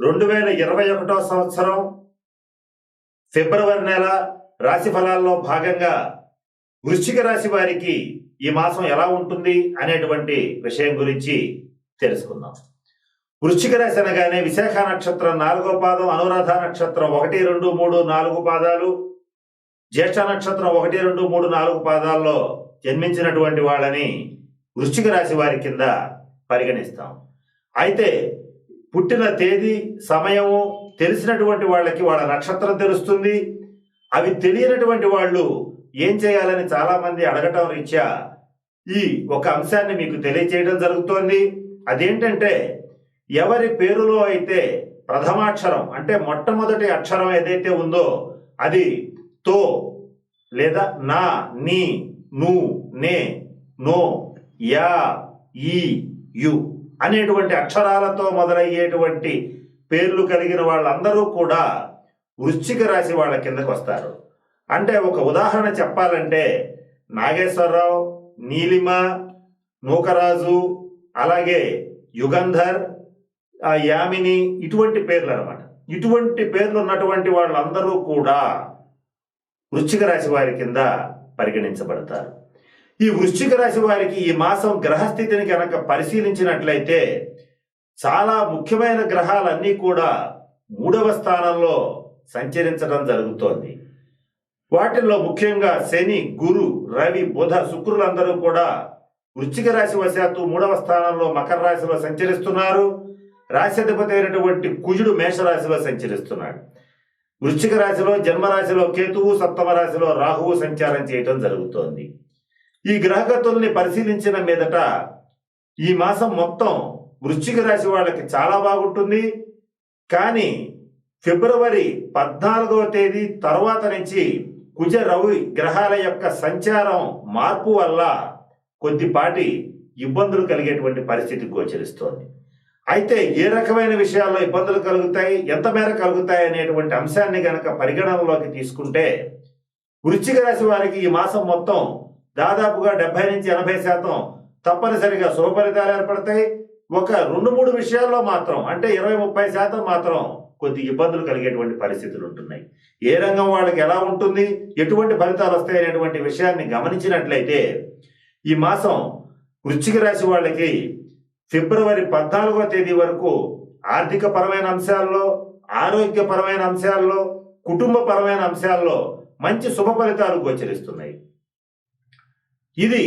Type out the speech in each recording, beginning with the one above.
రెండు వేల ఇరవై ఒకటో సంవత్సరం ఫిబ్రవరి నెల రాశి ఫలాల్లో భాగంగా వృశ్చిక రాశి వారికి ఈ మాసం ఎలా ఉంటుంది అనేటువంటి విషయం గురించి తెలుసుకుందాం. వృశ్చిక రాశి అనగానే విశాఖ నక్షత్రం నాలుగో పాదం అనురాధ నక్షత్రం ఒకటి రెండు మూడు నాలుగు పాదాలు. జ్యేష్ఠ నక్షత్రం ఒకటి రెండు మూడు నాలుగు పాదాల్లో జన్మించినటువంటి వాళ్ళని వృశ్చిక రాశి వారి కింద పరిగణిస్తాం. అయితే పుట్టిన తేదీ సమయము తెలిసినటువంటి వాళ్ళకి వాళ్ళ నక్షత్రం తెలుస్తుంది. అవి తెలియనటువంటి వాళ్ళు ఏం చేయాలని చాలామంది అడగటం రీత్యా ఈ ఒక అంశాన్ని మీకు తెలియచేయడం జరుగుతోంది. అదేంటంటే ఎవరి పేరులో అయితే ప్రథమాక్షరం అంటే మొట్టమొదటి అక్షరం ఏదైతే ఉందో అది తో లేదా నా నీ ను నే నో యా ఈ యు అనేటువంటి అక్షరాలతో మొదలయ్యేటువంటి పేర్లు కలిగిన వాళ్ళందరూ కూడా వృశ్చిక రాశి వాళ్ళ కిందకు వస్తారు. అంటే ఒక ఉదాహరణ చెప్పాలంటే నాగేశ్వరరావు నీలిమ నూకరాజు అలాగే యుగంధర్ యామిని ఇటువంటి పేర్లు అనమాట ఇటువంటి పేర్లు ఉన్నటువంటి వాళ్ళందరూ కూడా వృశ్చిక రాశి వారి కింద పరిగణించబడతారు. ఈ వృశ్చిక రాశి వారికి ఈ మాసం గ్రహస్థితిని కనుక పరిశీలించినట్లయితే చాలా ముఖ్యమైన గ్రహాలన్నీ కూడా మూడవ స్థానంలో సంచరించడం జరుగుతోంది. వాటిల్లో ముఖ్యంగా శని గురు రవి బుధ శుక్రులందరూ కూడా వృశ్చిక రాశి వశాత్తు మూడవ స్థానంలో మకర రాశిలో సంచరిస్తున్నారు. రాశ్యాధిపతి అయినటువంటి కుజుడు మేషరాశిలో సంచరిస్తున్నాడు. వృశ్చిక రాశిలో జన్మరాశిలో కేతువు సప్తమ రాశిలో రాహువు సంచారం చేయటం జరుగుతోంది. ఈ గ్రహగతుల్ని పరిశీలించిన మీదట ఈ మాసం మొత్తం వృశ్చిక రాశి వాళ్ళకి చాలా బాగుంటుంది. కానీ ఫిబ్రవరి పద్నాలుగవ తేదీ తర్వాత నుంచి కుజ రవి గ్రహాల యొక్క సంచారం మార్పు వల్ల కొద్దిపాటి ఇబ్బందులు కలిగేటువంటి పరిస్థితి గోచరిస్తోంది. అయితే ఏ రకమైన విషయాల్లో ఇబ్బందులు కలుగుతాయి ఎంత మేర కలుగుతాయి అనేటువంటి అంశాన్ని గనక పరిగణనలోకి తీసుకుంటే వృశ్చిక రాశి వారికి ఈ మాసం మొత్తం దాదాపుగా డెబ్బై నుంచి ఎనభై శాతం తప్పనిసరిగా శుభఫలితాలు ఏర్పడతాయి. ఒక రెండు మూడు విషయాల్లో మాత్రం అంటే ఇరవై ముప్పై శాతం మాత్రం కొద్ది ఇబ్బందులు కలిగేటువంటి పరిస్థితులు ఉంటున్నాయి. ఏ రంగం వాళ్ళకి ఎలా ఉంటుంది ఎటువంటి ఫలితాలు వస్తాయి అనేటువంటి విషయాన్ని గమనించినట్లయితే ఈ మాసం వృశ్చిక రాశి వాళ్ళకి ఫిబ్రవరి పద్నాలుగో తేదీ వరకు ఆర్థిక పరమైన అంశాల్లో ఆరోగ్యపరమైన అంశాల్లో కుటుంబపరమైన అంశాల్లో మంచి శుభ ఫలితాలు గోచరిస్తున్నాయి. ఇది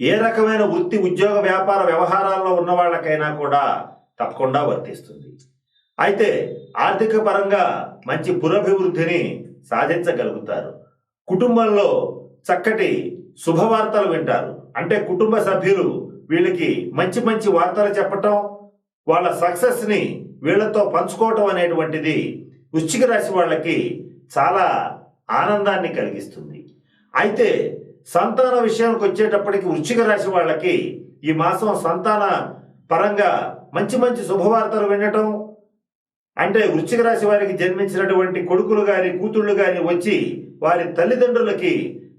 ఏ రకమైన వృత్తి ఉద్యోగ వ్యాపార వ్యవహారాల్లో ఉన్న వాళ్ళకైనా కూడా తప్పకుండా వర్తిస్తుంది. అయితే ఆర్థిక పరంగా మంచి పురభివృద్ధిని సాధించగలుగుతారు. కుటుంబంలో చక్కటి శుభవార్తలు వింటారు. అంటే కుటుంబ సభ్యులు వీళ్ళకి మంచి మంచి వార్తలు చెప్పటం వాళ్ళ సక్సెస్ని వీళ్ళతో పంచుకోవటం అనేటువంటిది వృశ్చిక రాశి వాళ్ళకి చాలా ఆనందాన్ని కలిగిస్తుంది. అయితే సంతాన విషయానికి వచ్చేటప్పటికి వృశ్చిక రాశి వాళ్ళకి ఈ మాసం సంతాన పరంగా మంచి మంచి శుభవార్తలు వినటం అంటే వృశ్చిక రాశి వారికి జన్మించినటువంటి కొడుకులు గాని కూతుళ్ళు గాని వచ్చి వారి తల్లిదండ్రులకి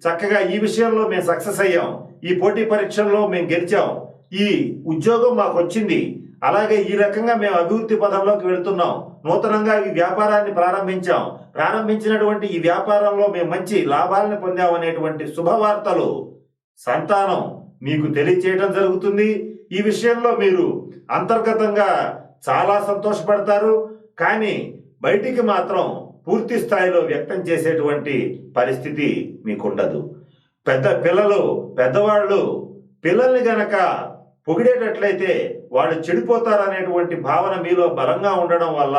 చక్కగా ఈ విషయంలో మేము సక్సెస్ అయ్యాం. ఈ పోటీ పరీక్షల్లో మేము గెలిచాం. ఈ ఉద్యోగం మాకు వచ్చింది. అలాగే ఈ రకంగా మేము అభివృద్ధి పదంలోకి వెళుతున్నాం. నూతనంగా ఈ వ్యాపారాన్ని ప్రారంభించాం. ప్రారంభించినటువంటి ఈ వ్యాపారంలో మేము మంచి లాభాలను పొందాం అనేటువంటి శుభవార్తలు సంతానం మీకు తెలియచేయడం జరుగుతుంది. ఈ విషయంలో మీరు అంతర్గతంగా చాలా సంతోషపడతారు. కానీ బయటికి మాత్రం పూర్తి స్థాయిలో వ్యక్తం చేసేటువంటి పరిస్థితి మీకుండదు. పెద్ద పిల్లలు పెద్దవాళ్ళు పిల్లల్ని గనక పొగిడేటట్లయితే వాళ్ళు చెడిపోతారనేటువంటి భావన మీలో బలంగా ఉండడం వల్ల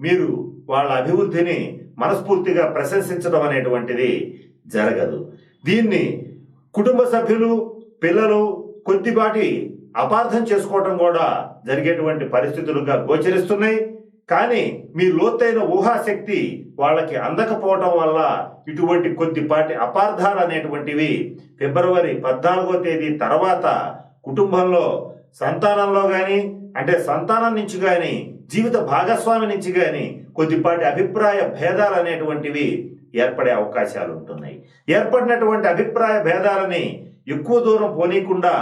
మీరు వాళ్ళ అభివృద్ధిని మనస్ఫూర్తిగా ప్రశంసించడం అనేటువంటిది జరగదు. దీన్ని కుటుంబ సభ్యులు పిల్లలు కొద్దిపాటి అపార్థం చేసుకోవటం కూడా జరిగేటువంటి పరిస్థితులుగా గోచరిస్తున్నాయి. కానీ మీ లోతైన ఊహాశక్తి వాళ్ళకి అందకపోవటం వల్ల ఇటువంటి కొద్దిపాటి అపార్థాలు అనేటువంటివి ఫిబ్రవరి పద్నాలుగో తేదీ తర్వాత కుటుంబంలో సంతానంలో కానీ అంటే సంతానం నుంచి కానీ జీవిత భాగస్వామి నుంచి కానీ కొద్దిపాటి అభిప్రాయ భేదాలు అనేటువంటివి ఏర్పడే అవకాశాలు ఉంటున్నాయి. ఏర్పడినటువంటి అభిప్రాయ భేదాలని ఎక్కువ దూరం పోనీయకుండా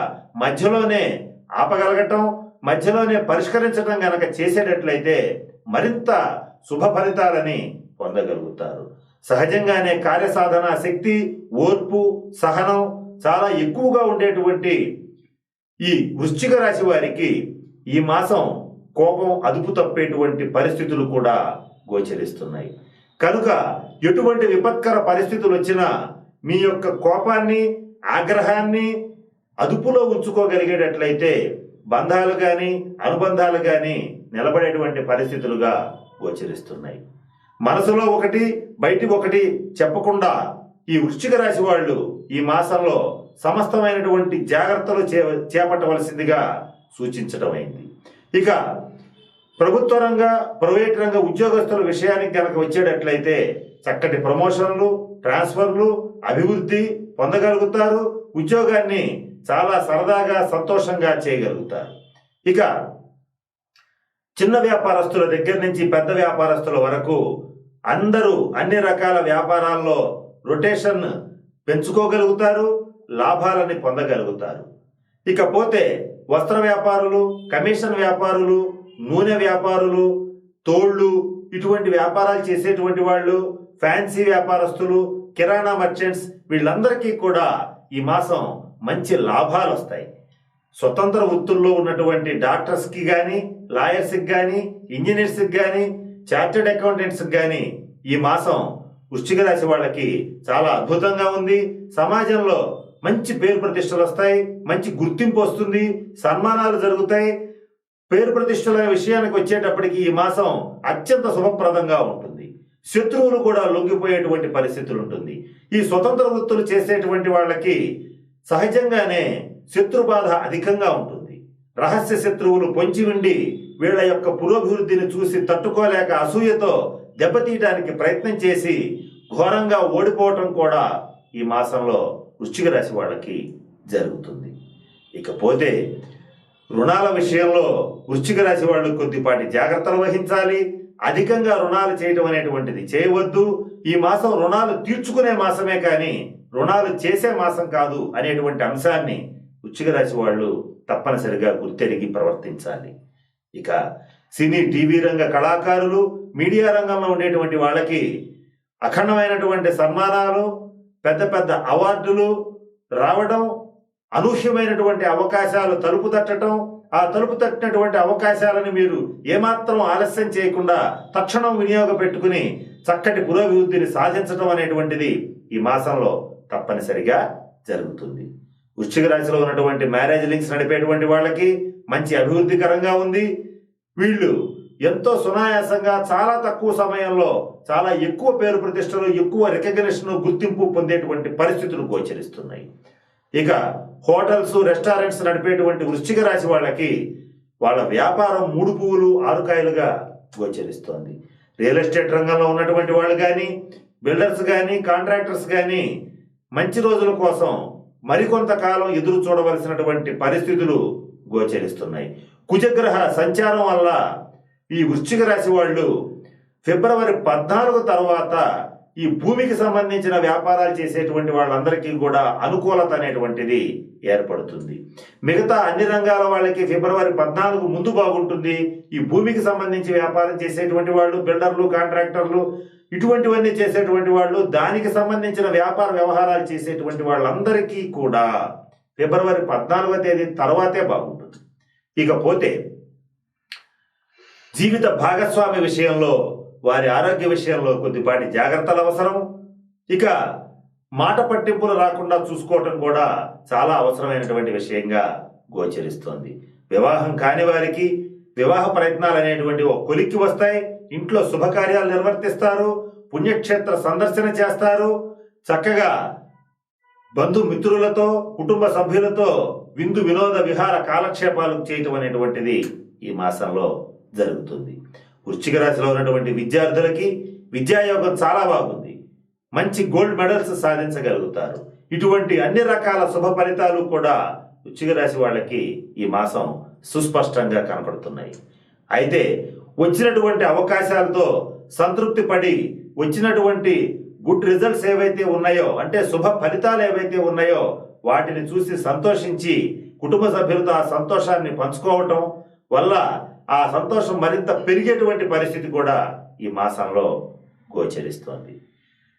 మధ్యలోనే ఆపగలగటం మధ్యలోనే పరిష్కరించడం గనక చేసేటట్లయితే మరింత శుభ ఫలితాలని పొందగలుగుతారు. సహజంగానే కార్యసాధన శక్తి ఓర్పు సహనం చాలా ఎక్కువగా ఉండేటువంటి ఈ వృశ్చిక రాశి వారికి ఈ మాసం కోపం అదుపు తప్పేటువంటి పరిస్థితులు కూడా గోచరిస్తున్నాయి. కనుక ఎటువంటి విపత్కర పరిస్థితులు వచ్చినా మీ యొక్క కోపాన్ని ఆగ్రహాన్ని అదుపులో ఉంచుకోగలిగేటట్లయితే బంధాలు కానీ అనుబంధాలు కానీ నిలబడేటువంటి పరిస్థితులుగా గోచరిస్తున్నాయి. మనసులో ఒకటి బయటి ఒకటి చెప్పకుండా ఈ వృశ్చిక రాశి వాళ్ళు ఈ మాసంలో సమస్తమైనటువంటి జాగ్రత్తలు చే చేపట్టవలసిందిగా సూచించడం అయింది ఇక ప్రభుత్వ రంగ ప్రైవేట్ రంగ ఉద్యోగస్తుల విషయానికి కనుక వచ్చేటట్లయితే చక్కటి ప్రమోషన్లు ట్రాన్స్ఫర్లు అభివృద్ధి పొందగలుగుతారు. ఉద్యోగాన్ని చాలా సరదాగా సంతోషంగా చేయగలుగుతారు. ఇక చిన్న వ్యాపారస్తుల దగ్గర నుంచి పెద్ద వ్యాపారస్తుల వరకు అందరూ అన్ని రకాల వ్యాపారాల్లో రొటేషన్ పెంచుకోగలుగుతారు. లాభాలని పొందగలుగుతారు. ఇకపోతే వస్త్ర వ్యాపారులు కమిషన్ వ్యాపారులు నూనె వ్యాపారులు తోళ్ళు ఇటువంటి వ్యాపారాలు చేసేటువంటి వాళ్ళు ఫ్యాన్సీ వ్యాపారస్తులు కిరాణా మర్చెంట్స్ వీళ్ళందరికీ కూడా ఈ మాసం మంచి లాభాలు వస్తాయి స్వతంత్ర వృత్తుల్లో ఉన్నటువంటి డాక్టర్స్కి కానీ లాయర్స్కి కానీ ఇంజనీర్స్కి కానీ చార్టెడ్ అకౌంటెంట్స్కి కానీ ఈ మాసం వృశ్చిక రాశి వాళ్ళకి చాలా అద్భుతంగా ఉంది. సమాజంలో మంచి పేరు ప్రతిష్టలు వస్తాయి మంచి గుర్తింపు వస్తుంది సన్మానాలు జరుగుతాయి. పేరు ప్రతిష్టల విషయానికి వచ్చేటప్పటికి ఈ మాసం అత్యంత శుభప్రదంగా ఉంటుంది. శత్రువులు కూడా లొంగిపోయేటువంటి పరిస్థితులు ఉంటుంది. ఈ స్వతంత్ర వృత్తులు చేసేటువంటి వాళ్ళకి సహజంగానే శత్రు బాధ అధికంగా ఉంటుంది. రహస్య శత్రువులు పొంచి ఉండి వీళ్ళ యొక్క పురోభివృద్ధిని చూసి తట్టుకోలేక అసూయతో దెబ్బతీయడానికి ప్రయత్నం చేసి ఘోరంగా ఓడిపోవటం కూడా ఈ మాసంలో వృశ్చిక రాశి వాళ్ళకి జరుగుతుంది. ఇకపోతే రుణాల విషయంలో వృశ్చిక రాశి వాళ్ళు కొద్దిపాటి జాగ్రత్తలు వహించాలి. అధికంగా రుణాలు చేయటం అనేటువంటిది చేయవద్దు. ఈ మాసం రుణాలు తీర్చుకునే మాసమే కానీ రుణాలు చేసే మాసం కాదు అనేటువంటి అంశాన్ని వృశ్చిక రాశి వాళ్ళు తప్పనిసరిగా గుర్తెరిగి ప్రవర్తించాలి. ఇక సినీ టీవీ రంగ కళాకారులు మీడియా రంగంలో ఉండేటువంటి వాళ్ళకి అఖండమైనటువంటి సన్మానాలు పెద్ద పెద్ద అవార్డులు రావడం అనూహ్యమైనటువంటి అవకాశాలు తలుపు తట్టడం ఆ తలుపు తట్టినటువంటి అవకాశాలను మీరు ఏమాత్రం ఆలస్యం చేయకుండా తక్షణం వినియోగ పెట్టుకుని చక్కటి పురోభివృద్ధిని సాధించడం అనేటువంటిది ఈ మాసంలో తప్పనిసరిగా జరుగుతుంది. వృశ్చిక రాశిలో ఉన్నటువంటి మ్యారేజ్ లింక్స్ నడిపేటువంటి వాళ్ళకి మంచి అభివృద్ధికరంగా ఉంది. వీళ్ళు ఎంతో సునాయాసంగా చాలా తక్కువ సమయంలో చాలా ఎక్కువ పేరు ప్రతిష్టలు ఎక్కువ రికగ్నిషన్ గుర్తింపు పొందేటువంటి పరిస్థితులు గోచరిస్తున్నాయి. ఇక హోటల్స్ రెస్టారెంట్స్ నడిపేటువంటి వృశ్చిక రాశి వాళ్ళకి వాళ్ళ వ్యాపారం మూడు పువ్వులు ఆరుకాయలుగా గోచరిస్తోంది. రియల్ ఎస్టేట్ రంగంలో ఉన్నటువంటి వాళ్ళు కానీ బిల్డర్స్ కానీ కాంట్రాక్టర్స్ కానీ మంచి రోజుల కోసం మరికొంతకాలం ఎదురు చూడవలసినటువంటి పరిస్థితులు గోచరిస్తున్నాయి. కుజగ్రహ సంచారం వల్ల ఈ వృశ్చిక రాశి వాళ్ళు ఫిబ్రవరి పద్నాలుగు తర్వాత ఈ భూమికి సంబంధించిన వ్యాపారాలు చేసేటువంటి వాళ్ళందరికీ కూడా అనుకూలత అనేటువంటిది ఏర్పడుతుంది. మిగతా అన్ని రంగాల వాళ్ళకి ఫిబ్రవరి పద్నాలుగు ముందు బాగుంటుంది. ఈ భూమికి సంబంధించి వ్యాపారం చేసేటువంటి వాళ్ళు బిల్డర్లు కాంట్రాక్టర్లు ఇటువంటివన్నీ చేసేటువంటి వాళ్ళు దానికి సంబంధించిన వ్యాపార వ్యవహారాలు చేసేటువంటి వాళ్ళందరికీ కూడా ఫిబ్రవరి పద్నాలుగో తేదీ తర్వాతే బాగుంటుంది. ఇకపోతే జీవిత భాగస్వామి విషయంలో వారి ఆరోగ్య విషయంలో కొద్దిపాటి జాగ్రత్తలు అవసరం. ఇక మాట పట్టింపులు రాకుండా చూసుకోవటం కూడా చాలా అవసరమైనటువంటి విషయంగా గోచరిస్తోంది. వివాహం కాని వారికి వివాహ ప్రయత్నాలు అనేటువంటి ఒక కొలిక్కి వస్తాయి. ఇంట్లో శుభకార్యాలు నిర్వర్తిస్తారు. పుణ్యక్షేత్ర సందర్శన చేస్తారు. చక్కగా బంధుమిత్రులతో కుటుంబ సభ్యులతో విందు వినోద విహార కాలక్షేపాలు చేయటం అనేటువంటిది ఈ మాసంలో జరుగుతుంది. వృశ్చిక రాశిలో ఉన్నటువంటి విద్యార్థులకి విద్యాయోగం చాలా బాగుంది. మంచి గోల్డ్ మెడల్స్ సాధించగలుగుతారు. ఇటువంటి అన్ని రకాల శుభ ఫలితాలు కూడా వృశ్చిక రాశి వాళ్ళకి ఈ మాసం సుస్పష్టంగా కనపడుతున్నాయి. అయితే వచ్చినటువంటి అవకాశాలతో సంతృప్తి పడి వచ్చినటువంటి గుడ్ రిజల్ట్స్ ఏవైతే ఉన్నాయో అంటే శుభ ఫలితాలు ఏవైతే ఉన్నాయో వాటిని చూసి సంతోషించి కుటుంబ సభ్యులతో ఆ సంతోషాన్ని పంచుకోవటం వల్ల ఆ సంతోషం మరింత పెరిగేటువంటి పరిస్థితి కూడా ఈ మాసంలో గోచరిస్తోంది.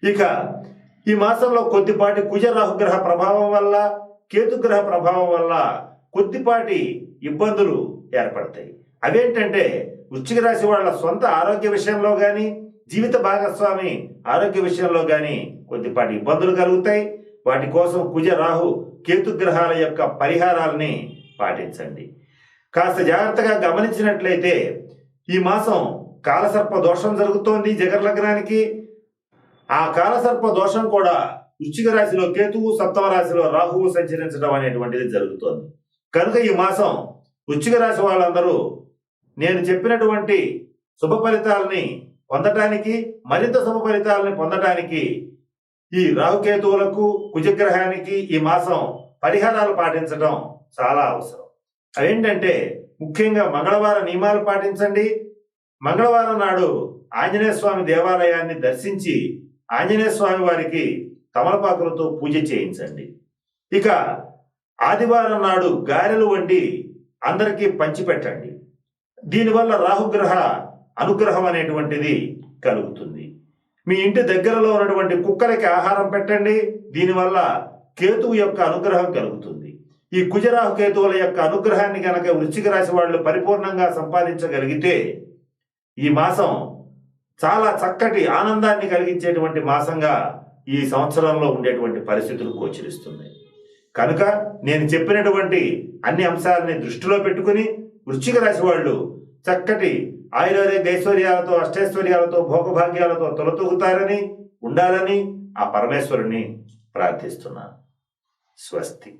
ఇక ఈ మాసంలో కొద్దిపాటి కుజ రాహుగ్రహ ప్రభావం వల్ల కేతుగ్రహ ప్రభావం వల్ల కొద్దిపాటి ఇబ్బందులు ఏర్పడతాయి. అవేంటంటే వృశ్చిక రాశి వాళ్ళ సొంత ఆరోగ్య విషయంలో కానీ జీవిత భాగస్వామి ఆరోగ్య విషయంలో కానీ కొద్దిపాటి ఇబ్బందులు కలుగుతాయి. వాటి కోసం కుజ రాహు కేతుగ్రహాల యొక్క పరిహారాలని పాటించండి. కాస్త జాగ్రత్తగా గమనించినట్లయితే ఈ మాసం కాలసర్ప దోషం జరుగుతోంది జగర్ లగ్నానికి. ఆ కాలసర్ప దోషం కూడా వృశ్చిక రాశిలో కేతువు సప్తమ రాశిలో రాహువు సంచరించడం అనేటువంటిది జరుగుతోంది. కనుక ఈ మాసం వృశ్చిక రాశి వాళ్ళందరూ నేను చెప్పినటువంటి శుభ ఫలితాలని పొందటానికి మరింత శుభ ఫలితాలని పొందటానికి ఈ రాహుకేతువులకు కుజగ్రహానికి ఈ మాసం పరిహారాలు పాటించడం చాలా అవసరం. అదేంటంటే ముఖ్యంగా మంగళవార నియమాలు పాటించండి. మంగళవారం నాడు ఆంజనేయ స్వామి దేవాలయాన్ని దర్శించి ఆంజనేయ స్వామి వారికి తమలపాకులతో పూజ చేయించండి. ఇక ఆదివారం నాడు గారెలు వండి అందరికీ పంచిపెట్టండి. దీనివల్ల రాహుగ్రహ అనుగ్రహం అనేటువంటిది కలుగుతుంది. మీ ఇంటి దగ్గరలో ఉన్నటువంటి కుక్కలకి ఆహారం పెట్టండి. దీనివల్ల కేతువు యొక్క అనుగ్రహం కలుగుతుంది. ఈ కుజరాహుకేతువుల యొక్క అనుగ్రహాన్ని గనక వృశ్చిక రాశి వాళ్ళు పరిపూర్ణంగా సంపాదించగలిగితే ఈ మాసం చాలా చక్కటి ఆనందాన్ని కలిగించేటువంటి మాసంగా ఈ సంవత్సరంలో ఉండేటువంటి పరిస్థితులు గోచరిస్తున్నాయి. కనుక నేను చెప్పినటువంటి అన్ని అంశాలని దృష్టిలో పెట్టుకుని వృశ్చిక రాశి వాళ్ళు చక్కటి ఆయుర్వేద ఐశ్వర్యాలతో అష్టైశ్వర్యాలతో భోగభాగ్యాలతో తొలతూగుతారని ఉండాలని ఆ పరమేశ్వరుని ప్రార్థిస్తున్నాను. స్వస్తి.